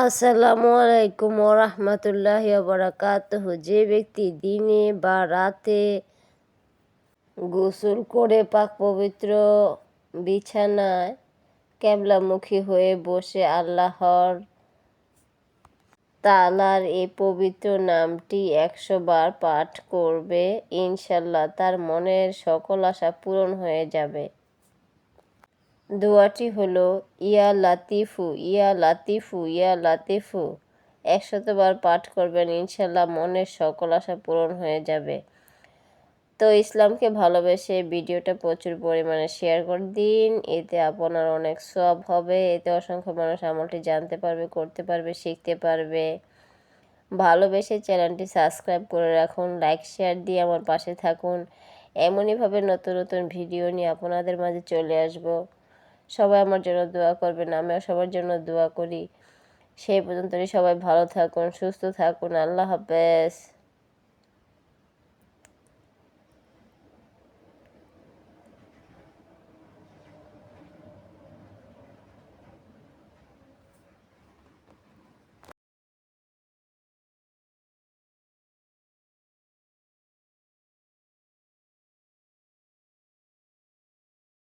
আসসালামু আলাইকুম ওরহমতুল্লাহ বারাকাতুহ যে ব্যক্তি দিনে বা রাতে গোসল করে পাক পবিত্র বিছানায় ক্যাবলামুখী হয়ে বসে আল্লাহর তালার এই পবিত্র নামটি একশো বার পাঠ করবে, ইনশাল্লাহ তার মনের সকল আশা পূরণ হয়ে যাবে। দোয়াটি হলো, ইয়া লাতিফু ইয়া লাতিফু ইয়া লাতিফু। একশতবার পাঠ করবেন, ইনশাল্লাহ মনের সকল আশা পূরণ হয়ে যাবে। তো ইসলামকে ভালোবেসে ভিডিওটা প্রচুর পরিমাণে শেয়ার করে দিন। এতে আপনার অনেক সব হবে, এতে অসংখ্য মানুষ আমলটি জানতে পারবে, করতে পারবে, শিখতে পারবে। ভালোবেসে চ্যানেলটি সাবস্ক্রাইব করে রাখুন, লাইক, শেয়ার দিয়ে আমার পাশে থাকুন। এমনইভাবে নতুন নতুন ভিডিও নিয়ে আপনাদের মাঝে চলে আসব। সবাই আমার জন্য দোয়া করবেন, আমিও সবার জন্য দোয়া করি। সেই পর্যন্তই সবাই ভালো থাকুন, সুস্থ থাকুন, আল্লাহ হাফেজ।